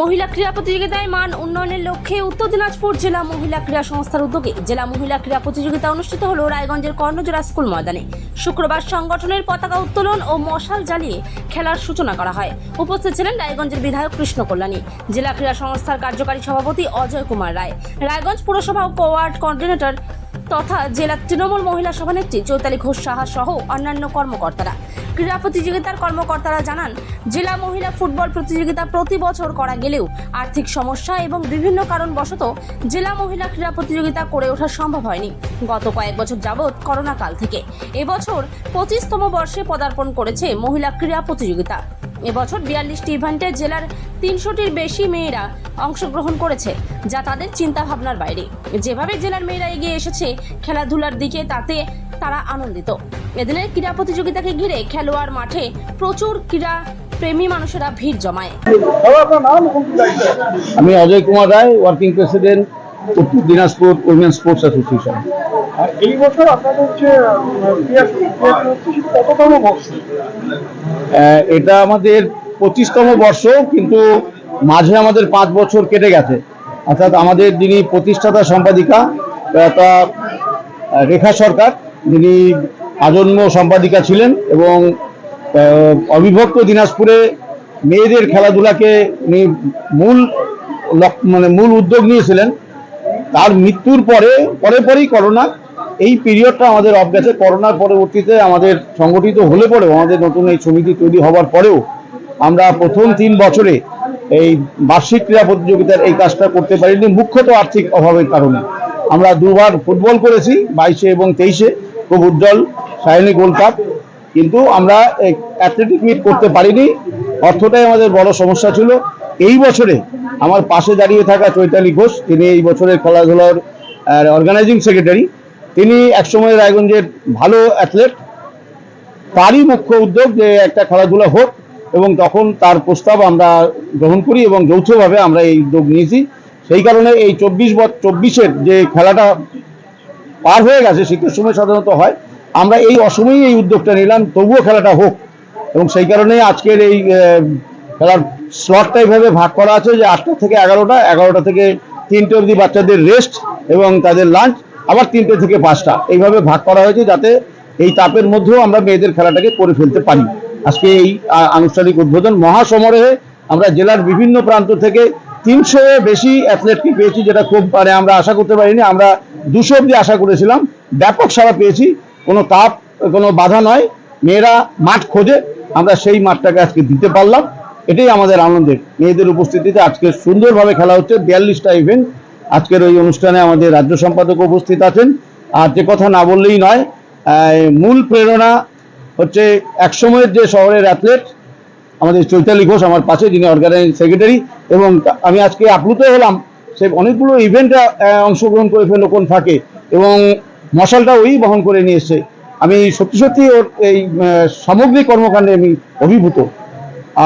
মহিলা ক্রীড়া প্রতিযোগিতায় মান উন্নয়নের লক্ষ্যে উত্তর দিনাজপুর জেলা মহিলা ক্রীড়া সংস্থার উদ্যোগে জেলা মহিলা ক্রীড়া প্রতিযোগিতা অনুষ্ঠিত হল রায়গঞ্জের কর্ণজোড়া স্কুল ময়দানে। শুক্রবার সংগঠনের পতাকা উত্তোলন ও মশাল জ্বালিয়ে খেলার সূচনা করা হয়। উপস্থিত ছিলেন রায়গঞ্জের বিধায়ক কৃষ্ণ কল্যাণী, জেলা ক্রীড়া সংস্থার কার্যকারী সভাপতি অজয় কুমার রায়। রায়গঞ্জ পুরসভা কোয়ার্ড কোঅর্ডিনেটর তথা জেলা তৃণমূল মহিলা সভানেত্রী চৈতালি ঘোষ সাহা সহ অন্যান্য কর্মকর্তারা। ক্রীড়া প্রতিযোগিতার কর্মকর্তারা জানান, জেলা মহিলা ফুটবল প্রতিযোগিতা প্রতি বছর করা গেলেও আর্থিক সমস্যা এবং বিভিন্ন কারণবশত জেলা মহিলা ক্রীড়া প্রতিযোগিতা করে ওঠা সম্ভব হয়নি। গত কয়েক বছর যাবৎ করোনা কাল থেকে। এবছর পঁচিশতম বর্ষে পদার্পণ করেছে মহিলা ক্রীড়া প্রতিযোগিতা। এবছর বিয়াল্লিশটি ইভেন্টে জেলার তিনশোটির বেশি মেয়েরা অংশগ্রহণ করেছে, যা তাদের চিন্তা ভাবনার বাইরে। যেভাবে জেলার মেয়েরা এগিয়ে এসেছে খেলাধুলার দিকে, তাতে তারা আনন্দিত। এদিনের ক্রীড়া প্রতিযোগিতাকে ঘিরে খেলোয়াড় মাঠে প্রচুর ক্রীড়া প্রেমী মানুষেরা ভিড় জমায়। আমি Ajay Kumar Roy working president Dinajpur women sports association এই বছর আপনাদের এটা আমাদের পঁচিশতম বর্ষ, কিন্তু মাঝে আমাদের পাঁচ বছর কেটে গেছে। অর্থাৎ আমাদের যিনি প্রতিষ্ঠাতা সম্পাদিকা তা রেখা সরকার, যিনি আজন্ম সম্পাদিকা ছিলেন এবং অবিভক্ত দিনাজপুরে মেয়েদের খেলাধুলাকে উনি মূল মানে মূল উদ্যোগ নিয়েছিলেন। তার মৃত্যুর পরে পরে পরেই করোনা এই পিরিয়ডটা আমাদের অফ গেছে। করোনার পরবর্তীতে আমাদের সংগঠিত হলে পরেও, আমাদের নতুন এই সমিতি তৈরি হওয়ার পরেও আমরা প্রথম তিন বছরে এই বার্ষিক ক্রীড়া প্রতিযোগিতার এই কাজটা করতে পারিনি, মুখ্যত আর্থিক অভাবের কারণে। আমরা দুবার ফুটবল করেছি, বাইশে এবং তেইশে, খুব উজ্জ্বল সায়নী গোল্ড কাপ কিন্তু আমরা অ্যাথলেটিক মিট করতে পারিনি। অর্থটাই আমাদের বড় সমস্যা ছিল। এই বছরে আমার পাশে দাঁড়িয়ে থাকা চৈতালি ঘোষ, তিনি এই বছরের খেলাধুলার অর্গানাইজিং সেক্রেটারি তিনি একসময় রায়গঞ্জের ভালো অ্যাথলেট তারই মুখ্য উদ্যোগ যে একটা খেলাধুলা হোক এবং তখন তার প্রস্তাব আমরা গ্রহণ করি এবং যৌথভাবে আমরা এই উদ্যোগ নিয়েছি। সেই কারণে এই চব্বিশ চব্বিশের যে খেলাটা পার হয়ে গেছে, শীতের সময় সাধারণত হয়, আমরা এই অসময়েই এই উদ্যোগটা নিলাম, তবুও খেলাটা হোক। এবং সেই কারণে আজকের এই খেলার স্লটটা এইভাবে ভাগ করা আছে যে আটটা থেকে এগারোটা এগারোটা থেকে তিনটে অবধি বাচ্চাদের রেস্ট এবং তাদের লাঞ্চ আবার তিনটে থেকে পাঁচটা। এইভাবে ভাগ করা হয়েছে যাতে এই তাপের মধ্যেও আমরা মেয়েদের খেলাটাকে করে ফেলতে পারি। আজকে এই আনুষ্ঠানিক উদ্বোধন মহাসমারোহে আমরা জেলার বিভিন্ন প্রান্ত থেকে তিনশো বেশি অ্যাথলেটকে পেয়েছি যেটা খুব মানে আমরা আশা করতে পারিনি, আমরা দুশো অব্দি আশা করেছিলাম। ব্যাপক সারা পেয়েছি। কোনো তাপ, কোনো বাধা নয়। মেয়েরা মাঠ খোঁজে, আমরা সেই মাঠটাকে আজকে দিতে পারলাম। এটাই আমাদের আনন্দের। মেয়েদের উপস্থিতিতে আজকে সুন্দরভাবে খেলা হচ্ছে, বিয়াল্লিশটা ইভেন্ট আজকের ওই অনুষ্ঠানে আমাদের রাজ্য সম্পাদক উপস্থিত আছেন। আর যে কথা না বললেই নয় মূল প্রেরণা হচ্ছে একসময়ের যে শহরের অ্যাথলেট আমাদের চৈতালি ঘোষ আমার পাশে, যিনি অর্গানাইজিং সেক্রেটারি এবং আমি আজকে আপ্লুত হলাম সে অনেকগুলো ইভেন্টে অংশগ্রহণ করে ফেলল কোন ফাঁকে, এবং মশালটা ওই বহন করে নিয়ে এসছে। আমি সত্যি সত্যি ওর এই সামগ্রিক কর্মকাণ্ডে আমি অভিভূত।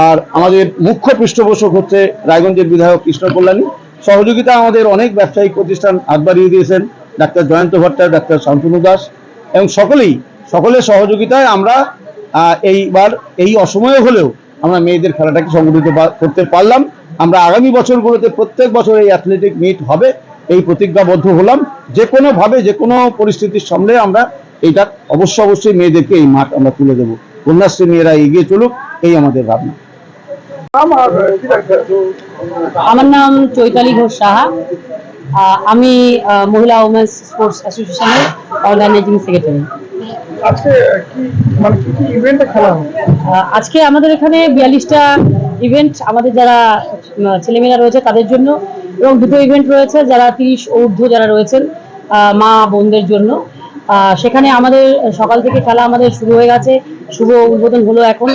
আর আমাদের মুখ্য পৃষ্ঠপোষক হচ্ছে রায়গঞ্জের বিধায়ক কৃষ্ণ কল্যাণী। সহযোগিতা আমাদের অনেক ব্যবসায়িক প্রতিষ্ঠান হাত বাড়িয়ে দিয়েছেন, ডাক্তার জয়ন্ত ভট্টাচার্য, ডাক্তার শান্তনু দাস, এবং সকলেই সকলের সহযোগিতায় আমরা এইবার, এই অসময়ে হলেও আমরা মেয়েদের খেলাটাকে সংগঠিত করতে পারলাম। আমরা আগামী বছরগুলোতে প্রত্যেক বছর এই অ্যাথলেটিক মিট হবে, এই প্রতিজ্ঞাবদ্ধ হলাম। যে কোনোভাবে যে কোনো পরিস্থিতির সামনে আমরা এইটা অবশ্য অবশ্যই মেয়েদেরকে এই মাঠ আমরা তুলে দেবো। কন্যাশ্রী মেয়েরা এগিয়ে চলুক, এই আমাদের ভাবনা নাম আর কি দায়িত্ব আমার নাম চৈতালি ঘোষ সাহা। আমি মহিলা উমেন্স স্পোর্টস অ্যাসোসিয়েশনের অর্গানাইজিং সেক্রেটারি আজকে আমাদের এখানে বিয়াল্লিশটা ইভেন্ট আমাদের যারা ছেলেমেয়েরা রয়েছে তাদের জন্য এবং দুটো ইভেন্ট রয়েছে যারা তিরিশ ঊর্ধ্ব যারা রয়েছেন মা বোনদের জন্য। সেখানে আমাদের সকাল থেকে খেলা আমাদের শুরু হয়ে গেছে। শুভ উদ্বোধন হলো এখন।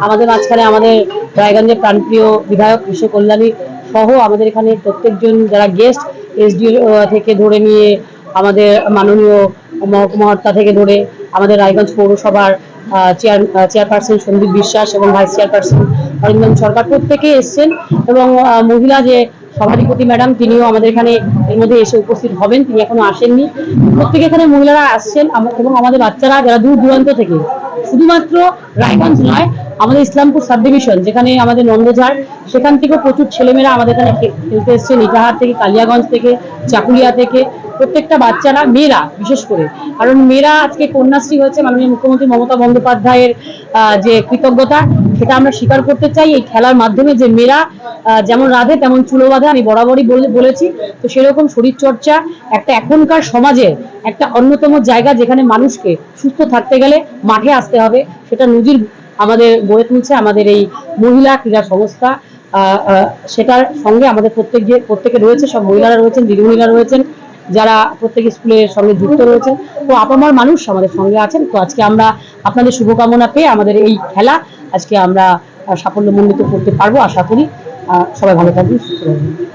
আমাদের মাঝখানে আমাদের রায়গঞ্জের প্রাণপ্রিয় বিধায়ক কৃষ্ণ কল্যাণী সহ আমাদের এখানে প্রত্যেকজন যারা গেস্ট এসডিও থেকে ধরে নিয়ে আমাদের মাননীয় মহকুমা থেকে ধরে আমাদের রায়গঞ্জ পৌরসভার চেয়ার চেয়ারপারসন সন্দীপ বিশ্বাস এবং ভাইস চেয়ারপারসন অরিন্দম সরকার প্রত্যেকে এসছেন এবং মহিলা যে সভাধিপতি ম্যাডাম তিনিও আমাদের এখানে এর মধ্যে এসে উপস্থিত হবেন, তিনি এখনও আসেননি। প্রত্যেকে এখানে মহিলারা আসছেন এবং আমাদের বাচ্চারা যারা দূর দূরান্ত থেকে, শুধুমাত্র রায়গঞ্জ নয় আমাদের ইসলামপুর সাব ডিভিশন যেখানে আমাদের নন্দঝাড়, সেখান থেকেও প্রচুর ছেলেমেয়েরা আমাদের এখানে খেলতে এসছে। নিটাহার থেকে, কালিয়াগঞ্জ থেকে, চাকুলিয়া থেকে, প্রত্যেকটা বাচ্চারা, মেয়েরা বিশেষ করে। কারণ মেয়েরা আজকে কন্যাশ্রী হয়েছে মাননীয় মুখ্যমন্ত্রী মমতা বন্দ্যোপাধ্যায়ের যে কৃতজ্ঞতা, সেটা আমরা স্বীকার করতে চাই। এই খেলার মাধ্যমে যে মেয়েরা যেমন রাধে, তেমন চুলো বাঁধে, আমি বরাবরই বলে- বলেছি। তো সেরকম শরীরচর্চা একটা এখনকার সমাজে একটা অন্যতম জায়গা যেখানে মানুষকে সুস্থ থাকতে গেলে মাঠে আসতে হবে, সেটা নজির আমাদের গড়ে তুলছে আমাদের এই মহিলা ক্রীড়া সংস্থা। সেটার সঙ্গে আমাদের প্রত্যেক যে, প্রত্যেকে রয়েছে, সব মহিলারা রয়েছেন, দিদিমণিরা রয়েছেন, যারা প্রত্যেক স্কুলের সঙ্গে যুক্ত রয়েছেন। তো আপামার মানুষ আমাদের সঙ্গে আছেন। তো আজকে আমরা আপনাদের শুভকামনা পেয়ে আমাদের এই খেলা আজকে আমরা সাফল্যমণ্ডিত করতে পারব। আশা করি সবাই ভালো থাকবেন, সুস্থ থাকবেন।